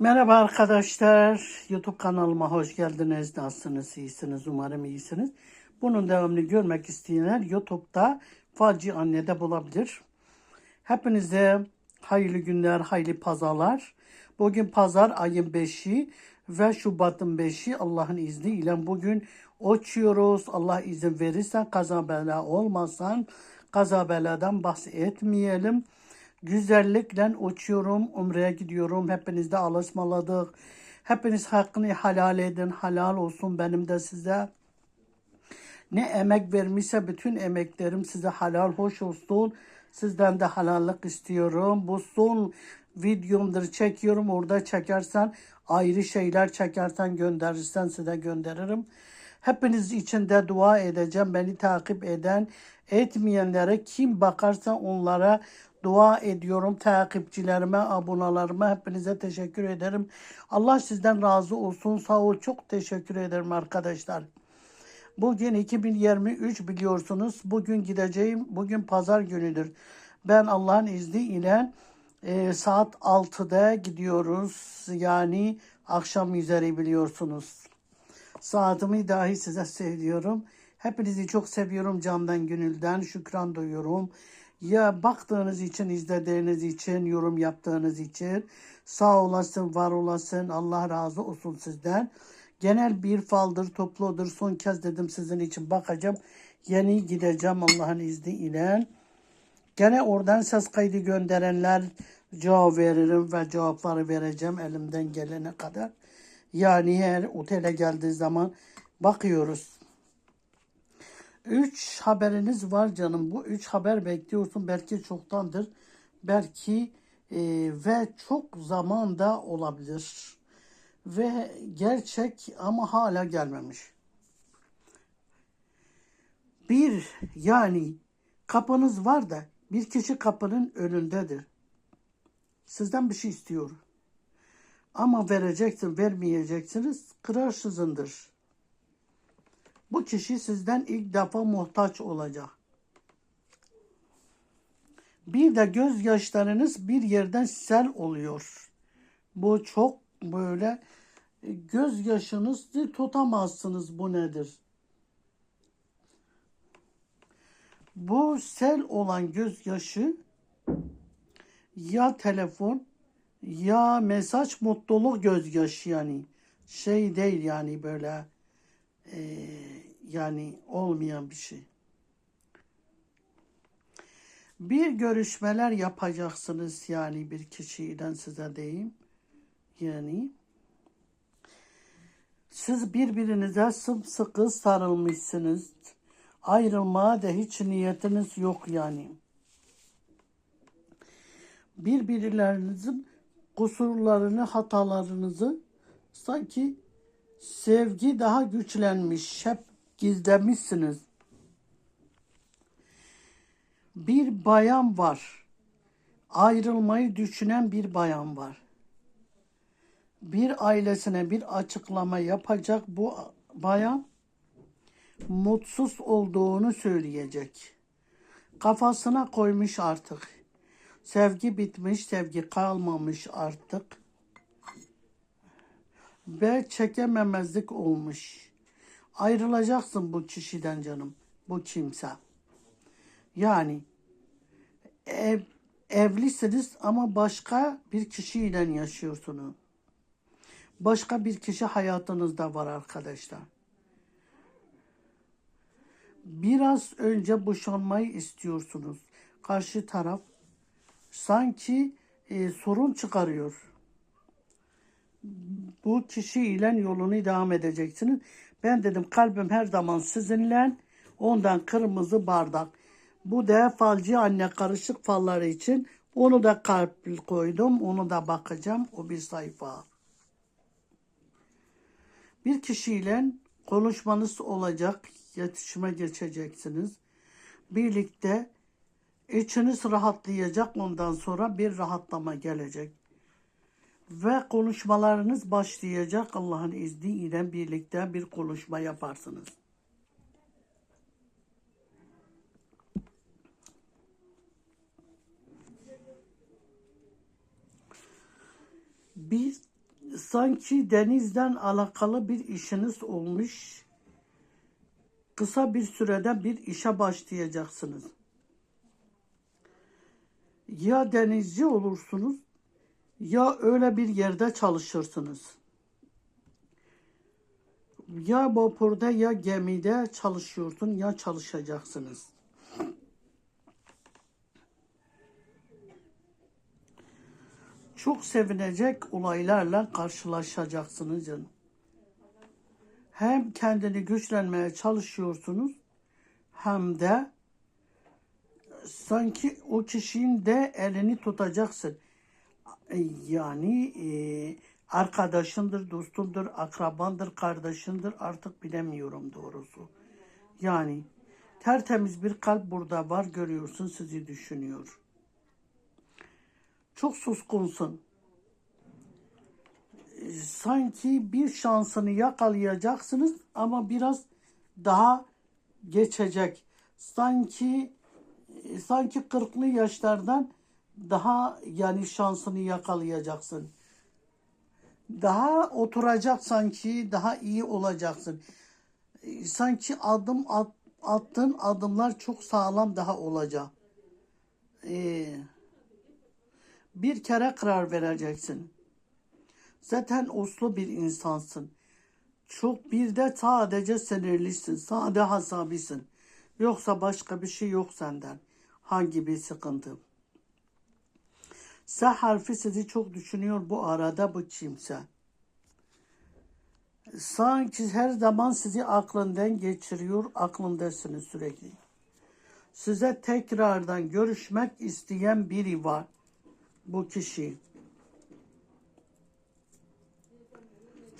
Merhaba arkadaşlar. YouTube kanalıma hoş geldiniz. Nasılsınız? İyisiniz. Umarım iyisiniz. Bunun devamını görmek isteyenler YouTube'da Falci Anne'de bulabilir. Hepinize hayırlı günler, hayırlı pazarlar. Bugün pazar ayın 5'i ve Şubat'ın 5'i Allah'ın izniyle bugün uçuyoruz. Allah izin verirse kaza bela olmasan kaza beladan bahsetmeyelim. Güzellikle uçuyorum, umreye gidiyorum. Hepiniz de alışmaladık. Hepiniz hakkını helal edin, halal olsun benim de size. Ne emek vermişse bütün emeklerim size halal hoş olsun. Sizden de halallık istiyorum. Bu son videomdur çekiyorum. Orada çekersen ayrı şeyler çekersen gönderirsen size gönderirim. Hepiniz için de dua edeceğim. Beni takip eden, etmeyenlere kim bakarsa onlara dua ediyorum. Takipçilerime, abonalarıma hepinize teşekkür ederim. Allah sizden razı olsun. Sağ ol. Çok teşekkür ederim arkadaşlar. Bugün 2023 biliyorsunuz. Bugün gideceğim. Bugün pazar günüdür. Ben Allah'ın izniyle e, saat 6'da gidiyoruz. Yani akşam üzeri biliyorsunuz. Saatimi dahi size söylüyorum. Hepinizi çok seviyorum candan gönülden. Şükran duyuyorum. Ya baktığınız için, izlediğiniz için, yorum yaptığınız için sağ olasın, var olasın. Allah razı olsun sizden. Genel bir faldır, topludur. Son kez dedim sizin için bakacağım. Yeni gideceğim Allah'ın izniyle. Gene oradan ses kaydı gönderenler cevap veririm ve cevapları vereceğim elimden gelene kadar. Yani her otele geldiği zaman bakıyoruz. Üç haberiniz var canım. Bu üç haber bekliyorsun. Belki çoktandır. Belki e, ve çok zamanda olabilir. Ve gerçek ama hala gelmemiş. Bir yani kapınız var da bir kişi kapının önündedir. Sizden bir şey istiyor. Ama vereceksin, vermeyeceksiniz, kararsızındır. Bu kişi sizden ilk defa muhtaç olacak. Bir de gözyaşlarınız bir yerden sel oluyor. Bu çok böyle e, gözyaşınızı tutamazsınız bu nedir? Bu sel olan gözyaşı ya telefon ya mesaj mutluluk gözyaşı yani şey değil yani böyle e, yani olmayan bir şey. Bir görüşmeler yapacaksınız yani bir kişiden size diyeyim. Yani siz birbirinize sımsıkı sarılmışsınız. Ayrılmaya da hiç niyetiniz yok yani. Birbirlerinizin kusurlarını, hatalarınızı sanki sevgi daha güçlenmiş, hep gizlemişsiniz. Bir bayan var. Ayrılmayı düşünen bir bayan var. Bir ailesine bir açıklama yapacak bu bayan mutsuz olduğunu söyleyecek. Kafasına koymuş artık. Sevgi bitmiş, sevgi kalmamış artık ve çekememezlik olmuş. Ayrılacaksın bu kişiden canım, bu kimse. Yani ev, evlisiniz ama başka bir kişiyle yaşıyorsunuz. Başka bir kişi hayatınızda var arkadaşlar. Biraz önce boşanmayı istiyorsunuz. Karşı taraf sanki e, sorun çıkarıyor bu kişiyle yolunu devam edeceksiniz. Ben dedim kalbim her zaman sizinle. Ondan kırmızı bardak. Bu da falcı anne karışık falları için onu da kalp koydum. Onu da bakacağım. O bir sayfa. Bir kişiyle konuşmanız olacak. Yetişime geçeceksiniz. Birlikte içiniz rahatlayacak. Ondan sonra bir rahatlama gelecek ve konuşmalarınız başlayacak. Allah'ın izniyle birlikte bir konuşma yaparsınız. Bir sanki denizden alakalı bir işiniz olmuş. Kısa bir sürede bir işe başlayacaksınız. Ya denizci olursunuz ya öyle bir yerde çalışırsınız. Ya vapurda ya gemide çalışıyorsun ya çalışacaksınız. Çok sevinecek olaylarla karşılaşacaksınız canım. Hem kendini güçlenmeye çalışıyorsunuz hem de sanki o kişinin de elini tutacaksın. Yani e, arkadaşındır, dostundur, akrabandır, kardeşindir artık bilemiyorum doğrusu. Yani tertemiz bir kalp burada var görüyorsun sizi düşünüyor. Çok suskunsun. E, Sanki bir şansını yakalayacaksınız ama biraz daha geçecek. Sanki e, sanki 40'lı yaşlardan daha yani şansını yakalayacaksın. Daha oturacak sanki daha iyi olacaksın. Sanki adım at, attığın adımlar çok sağlam daha olacak. Ee, bir kere karar vereceksin. Zaten uslu bir insansın. Çok bir de sadece sinirlisin. Sade hasabisin. Yoksa başka bir şey yok senden. Hangi bir sıkıntı? S harfi sizi çok düşünüyor bu arada bu kimse. Sanki her zaman sizi aklından geçiriyor, aklındasınız sürekli. Size tekrardan görüşmek isteyen biri var. Bu kişi.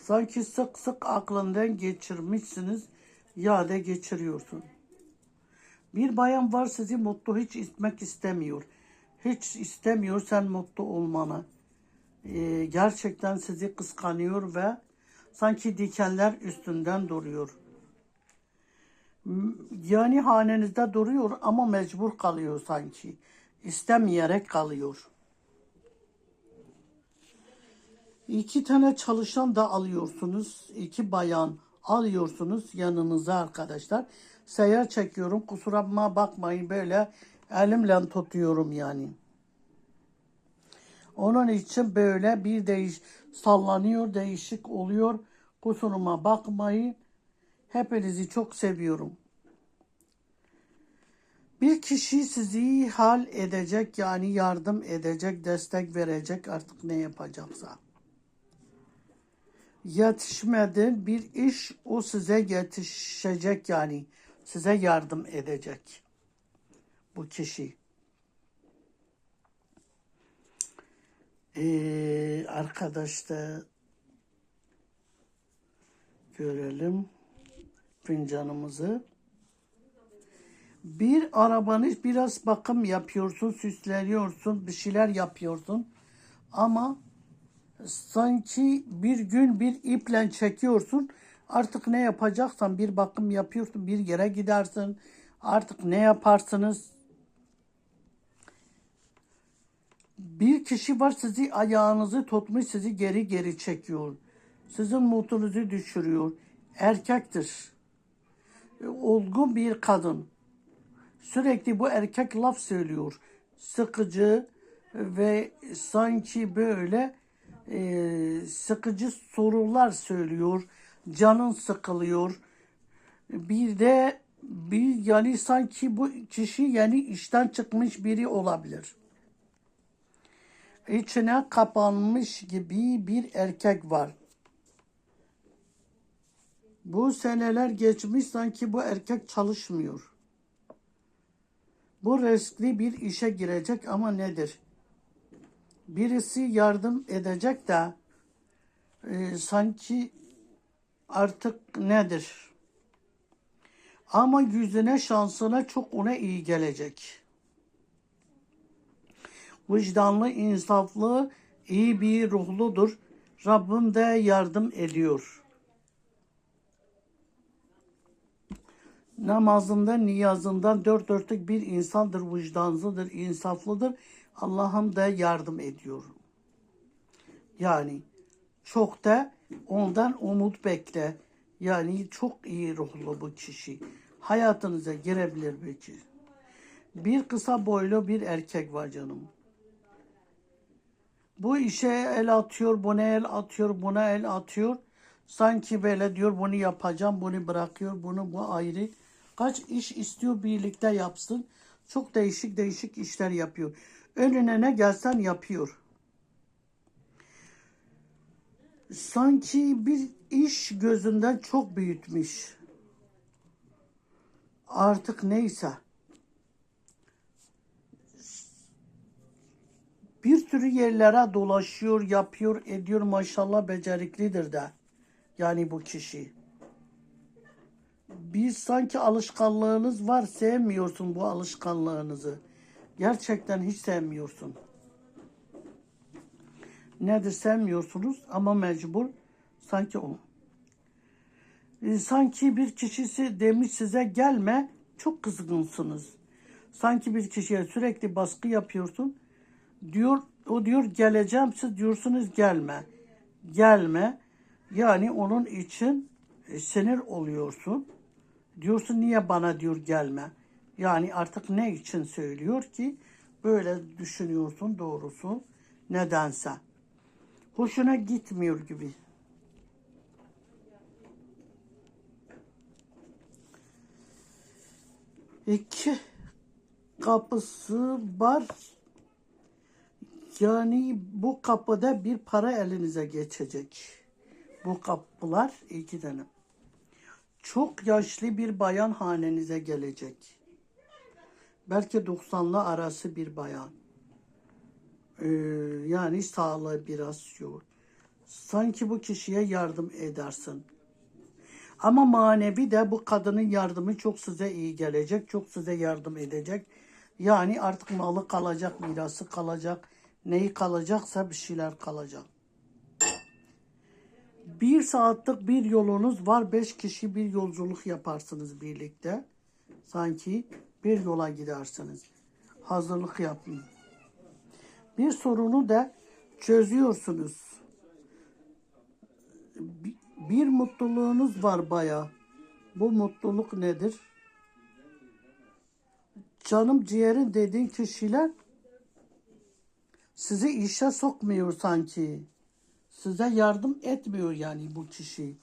Sanki sık sık aklından geçirmişsiniz ya da geçiriyorsun. Bir bayan var sizi mutlu hiç etmek istemiyor. Hiç istemiyor sen mutlu olmanı. Ee, gerçekten sizi kıskanıyor ve sanki dikenler üstünden duruyor. Yani hanenizde duruyor ama mecbur kalıyor sanki. İstemeyerek kalıyor. İki tane çalışan da alıyorsunuz. iki bayan alıyorsunuz yanınıza arkadaşlar. Seyahat çekiyorum. Kusuruma bakmayın böyle elimle tutuyorum yani. Onun için böyle bir değiş sallanıyor, değişik oluyor. Kusuruma bakmayın. Hepinizi çok seviyorum. Bir kişi sizi hal edecek yani yardım edecek, destek verecek artık ne yapacaksa. Yetişmedi bir iş o size yetişecek yani size yardım edecek bu kişi. Ee, arkadaş da görelim fincanımızı. Bir arabanı biraz bakım yapıyorsun, süsleniyorsun, bir şeyler yapıyorsun. Ama sanki bir gün bir iple çekiyorsun. Artık ne yapacaksan bir bakım yapıyorsun, bir yere gidersin. Artık ne yaparsınız? Bir kişi var sizi ayağınızı tutmuş sizi geri geri çekiyor. Sizin mutunuzu düşürüyor. Erkektir. Olgun bir kadın. Sürekli bu erkek laf söylüyor. Sıkıcı ve sanki böyle e, sıkıcı sorular söylüyor. Canın sıkılıyor. Bir de bir yani sanki bu kişi yani işten çıkmış biri olabilir. İçine kapanmış gibi bir erkek var. Bu seneler geçmiş sanki bu erkek çalışmıyor. Bu riskli bir işe girecek ama nedir? Birisi yardım edecek de e, sanki artık nedir? Ama yüzüne şansına çok ona iyi gelecek. Vicdanlı, insaflı, iyi bir ruhludur. Rabbim de yardım ediyor. namazında, niyazında dört dörtlük bir insandır, vicdanlıdır, insaflıdır. Allah'ım da yardım ediyor. Yani Çok da ondan umut bekle. Yani çok iyi ruhlu bu kişi. Hayatınıza girebilir bu kişi. Bir kısa boylu bir erkek var canım. Bu işe el atıyor, buna el atıyor, buna el atıyor. Sanki böyle diyor bunu yapacağım, bunu bırakıyor, bunu bu ayrı. Kaç iş istiyor birlikte yapsın. Çok değişik değişik işler yapıyor. Önüne ne gelsen yapıyor. Sanki bir iş gözünden çok büyütmüş. Artık neyse. Bir sürü yerlere dolaşıyor, yapıyor, ediyor. Maşallah beceriklidir de. Yani bu kişi. Bir sanki alışkanlığınız var, sevmiyorsun bu alışkanlığınızı. Gerçekten hiç sevmiyorsun. Nedir sevmiyorsunuz ama mecbur sanki o. E, Sanki bir kişisi demiş size gelme, çok kızgınsınız. Sanki bir kişiye sürekli baskı yapıyorsun diyor o diyor geleceğim siz diyorsunuz gelme. Gelme. Yani onun için e, sinir oluyorsun. Diyorsun niye bana diyor gelme. Yani artık ne için söylüyor ki böyle düşünüyorsun doğrusu nedense. Hoşuna gitmiyor gibi. İki kapısı var. Yani bu kapıda bir para elinize geçecek. Bu kapılar iki tane. Çok yaşlı bir bayan hanenize gelecek. Belki 90'lı arası bir bayan. Ee, yani sağlığı biraz yok. Sanki bu kişiye yardım edersin. Ama manevi de bu kadının yardımı çok size iyi gelecek. Çok size yardım edecek. Yani artık malı kalacak, mirası kalacak. Neyi kalacaksa bir şeyler kalacak. Bir saatlik bir yolunuz var. Beş kişi bir yolculuk yaparsınız birlikte. Sanki bir yola gidersiniz. Hazırlık yapın. Bir sorunu da çözüyorsunuz. Bir, mutluluğunuz var baya. Bu mutluluk nedir? Canım ciğerin dediğin kişiler sizi işe sokmuyor sanki. Size yardım etmiyor yani bu kişi.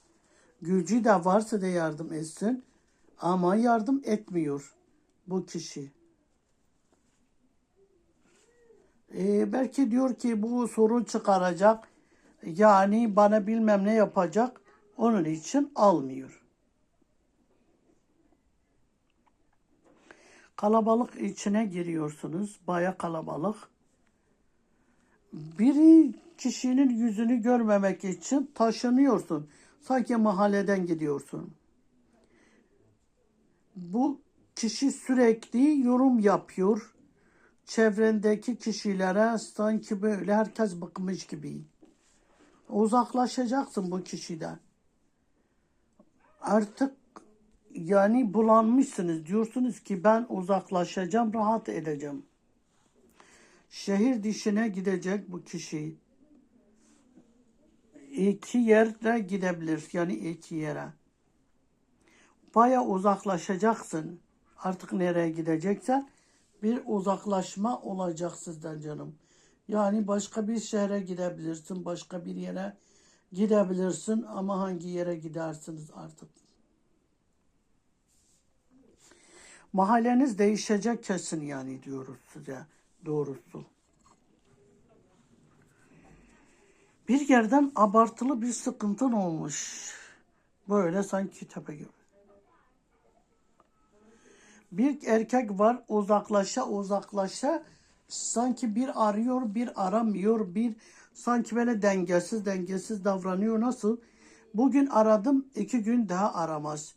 Gücü de varsa da yardım etsin ama yardım etmiyor bu kişi. Ee, belki diyor ki bu sorun çıkaracak. Yani bana bilmem ne yapacak. Onun için almıyor. Kalabalık içine giriyorsunuz. Baya kalabalık. Biri kişinin yüzünü görmemek için taşınıyorsun. Sanki mahalleden gidiyorsun. Bu kişi sürekli yorum yapıyor. Çevrendeki kişilere sanki böyle herkes bıkmış gibi. Uzaklaşacaksın bu kişiden. Artık yani bulanmışsınız. Diyorsunuz ki ben uzaklaşacağım, rahat edeceğim. Şehir dışına gidecek bu kişi. İki yerde gidebilir. Yani iki yere. Baya uzaklaşacaksın. Artık nereye gideceksen bir uzaklaşma olacak sizden canım. Yani başka bir şehre gidebilirsin, başka bir yere gidebilirsin ama hangi yere gidersiniz artık. Mahalleniz değişecek kesin yani diyoruz size doğrusu. Bir yerden abartılı bir sıkıntın olmuş. Böyle sanki tepe gibi. Bir erkek var uzaklaşa uzaklaşa sanki bir arıyor bir aramıyor bir sanki böyle dengesiz dengesiz davranıyor nasıl? Bugün aradım iki gün daha aramaz.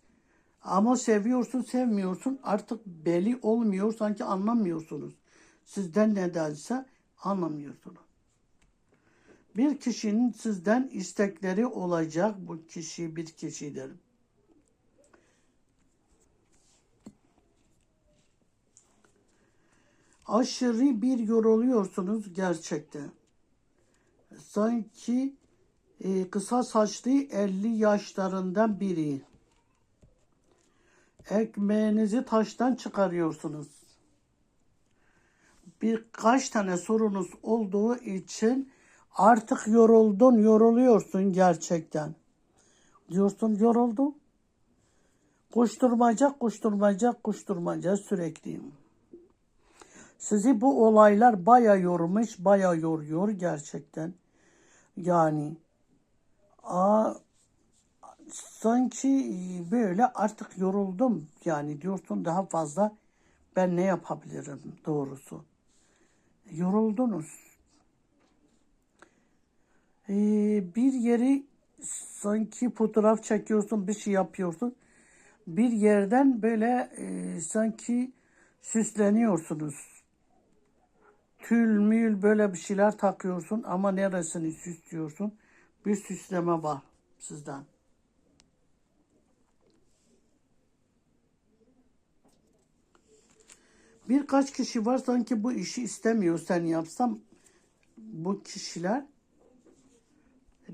Ama seviyorsun sevmiyorsun artık belli olmuyor sanki anlamıyorsunuz. Sizden nedense anlamıyorsunuz. Bir kişinin sizden istekleri olacak bu kişi bir kişidir. Aşırı bir yoruluyorsunuz gerçekten. Sanki e, kısa saçlı 50 yaşlarından biri. Ekmeğinizi taştan çıkarıyorsunuz. Birkaç tane sorunuz olduğu için artık yoruldun, yoruluyorsun gerçekten. Diyorsun yoruldum. Koşturmaca, koşturmaca, koşturmaca sürekli. Sizi bu olaylar baya yormuş, baya yoruyor gerçekten. Yani a, sanki böyle artık yoruldum. Yani diyorsun daha fazla ben ne yapabilirim doğrusu. Yoruldunuz. Ee, bir yeri sanki fotoğraf çekiyorsun, bir şey yapıyorsun. Bir yerden böyle e, sanki süsleniyorsunuz. Tül mül böyle bir şeyler takıyorsun ama neresini süslüyorsun? Bir süsleme var sizden. Birkaç kişi var sanki bu işi istemiyor sen yapsam bu kişiler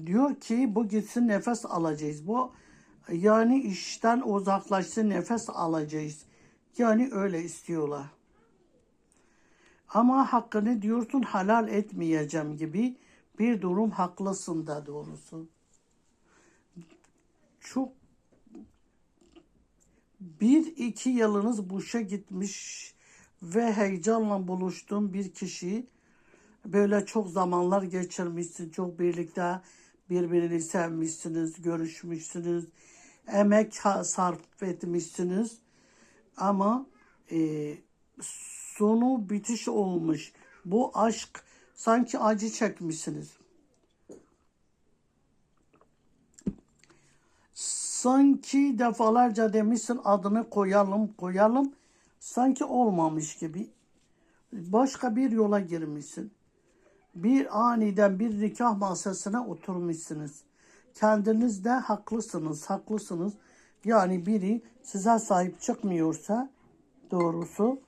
diyor ki bu gitsin nefes alacağız. Bu yani işten uzaklaşsın nefes alacağız. Yani öyle istiyorlar. Ama hakkını diyorsun halal etmeyeceğim gibi bir durum haklısın da doğrusu. Çok bir iki yılınız boşa gitmiş ve heyecanla buluştuğun bir kişi böyle çok zamanlar geçirmişsin, çok birlikte birbirini sevmişsiniz, görüşmüşsünüz, emek sarf etmişsiniz ama e, sonu bitiş olmuş. Bu aşk sanki acı çekmişsiniz. Sanki defalarca demişsin adını koyalım koyalım. Sanki olmamış gibi. Başka bir yola girmişsin. Bir aniden bir nikah masasına oturmuşsunuz. Kendiniz de haklısınız, haklısınız. Yani biri size sahip çıkmıyorsa doğrusu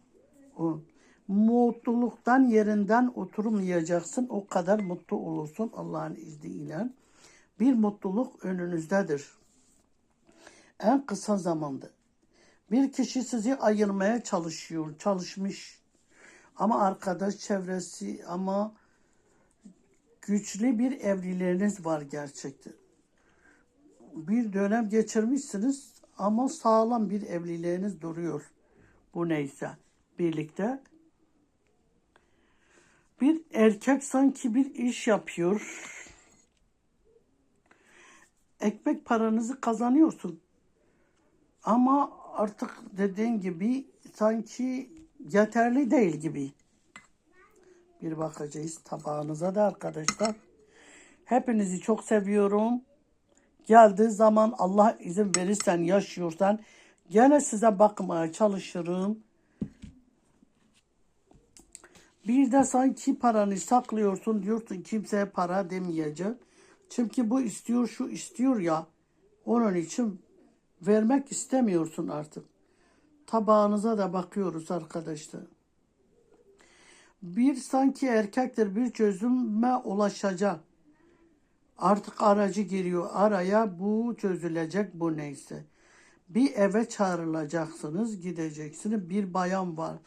o. Mutluluktan yerinden oturmayacaksın. O kadar mutlu olursun Allah'ın izniyle. Bir mutluluk önünüzdedir. En kısa zamanda. Bir kişi sizi ayırmaya çalışıyor, çalışmış. Ama arkadaş çevresi ama güçlü bir evliliğiniz var gerçekten. Bir dönem geçirmişsiniz ama sağlam bir evliliğiniz duruyor. Bu neyse birlikte. Bir erkek sanki bir iş yapıyor. Ekmek paranızı kazanıyorsun. Ama artık dediğin gibi sanki yeterli değil gibi. Bir bakacağız tabağınıza da arkadaşlar. Hepinizi çok seviyorum. Geldiği zaman Allah izin verirsen yaşıyorsan gene size bakmaya çalışırım. Bir de sanki paranı saklıyorsun diyorsun kimseye para demeyeceğim. Çünkü bu istiyor şu istiyor ya. Onun için vermek istemiyorsun artık. Tabağınıza da bakıyoruz arkadaşlar. Bir sanki erkektir bir çözüme ulaşacak. Artık aracı giriyor araya bu çözülecek bu neyse. Bir eve çağrılacaksınız gideceksiniz bir bayan var.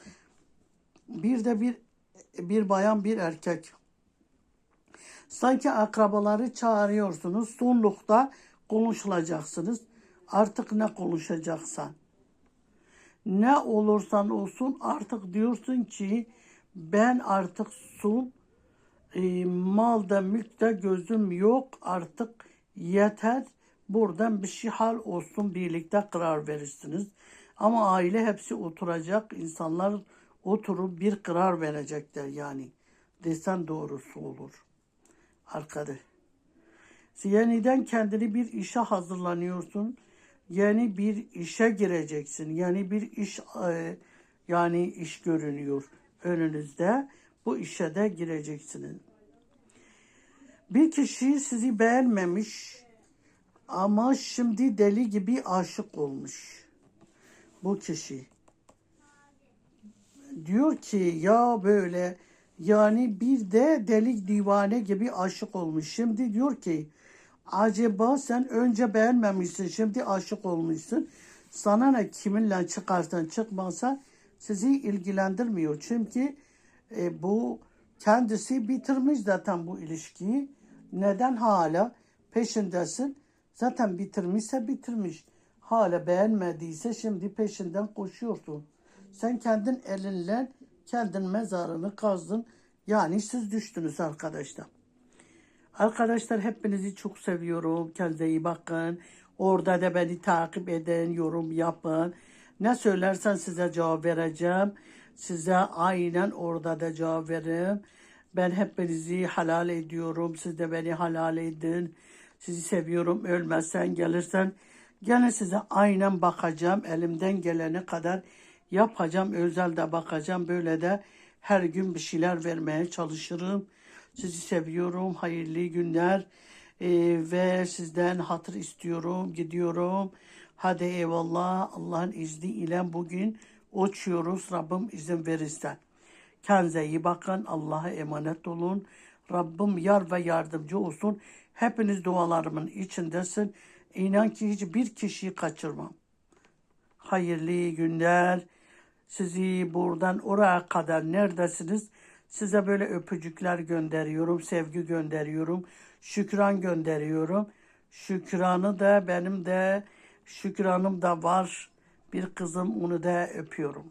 Bir de bir bir bayan bir erkek. Sanki akrabaları çağırıyorsunuz. Sonlukta konuşulacaksınız. Artık ne konuşacaksan. Ne olursan olsun artık diyorsun ki ben artık son e, malda mülkte gözüm yok artık yeter buradan bir şey hal olsun birlikte karar verirsiniz. Ama aile hepsi oturacak insanlar oturup bir karar verecekler yani. Desen doğrusu olur. Arkadaş. Yeniden kendini bir işe hazırlanıyorsun. Yeni bir işe gireceksin. Yani bir iş e, yani iş görünüyor önünüzde. Bu işe de gireceksiniz. Bir kişi sizi beğenmemiş ama şimdi deli gibi aşık olmuş. Bu kişi diyor ki ya böyle yani bir de deli divane gibi aşık olmuş. Şimdi diyor ki Acaba sen önce beğenmemişsin, şimdi aşık olmuşsun. Sana ne kiminle çıkarsan çıkmasa sizi ilgilendirmiyor. Çünkü e, bu kendisi bitirmiş zaten bu ilişkiyi. Neden hala peşindesin? Zaten bitirmişse bitirmiş. Hala beğenmediyse şimdi peşinden koşuyorsun. Sen kendin elinle kendin mezarını kazdın. Yani siz düştünüz arkadaşlar. Arkadaşlar hepinizi çok seviyorum. Kendinize iyi bakın. Orada da beni takip edin, yorum yapın. Ne söylersen size cevap vereceğim. Size aynen orada da cevap veririm. Ben hepinizi halal ediyorum. Siz de beni halal edin. Sizi seviyorum. Ölmezsen gelirsen gene size aynen bakacağım. Elimden gelene kadar yapacağım. Özel de bakacağım. Böyle de her gün bir şeyler vermeye çalışırım. Sizi seviyorum. Hayırlı günler. Ee, ve sizden hatır istiyorum. Gidiyorum. Hadi eyvallah. Allah'ın izniyle bugün uçuyoruz. Rabbim izin verirse. Kendinize iyi bakın. Allah'a emanet olun. Rabbim yar ve yardımcı olsun. Hepiniz dualarımın içindesin. İnan ki hiçbir kişiyi kaçırmam. Hayırlı günler. Sizi buradan oraya kadar neredesiniz? Size böyle öpücükler gönderiyorum, sevgi gönderiyorum, şükran gönderiyorum. Şükranı da benim de şükranım da var. Bir kızım onu da öpüyorum.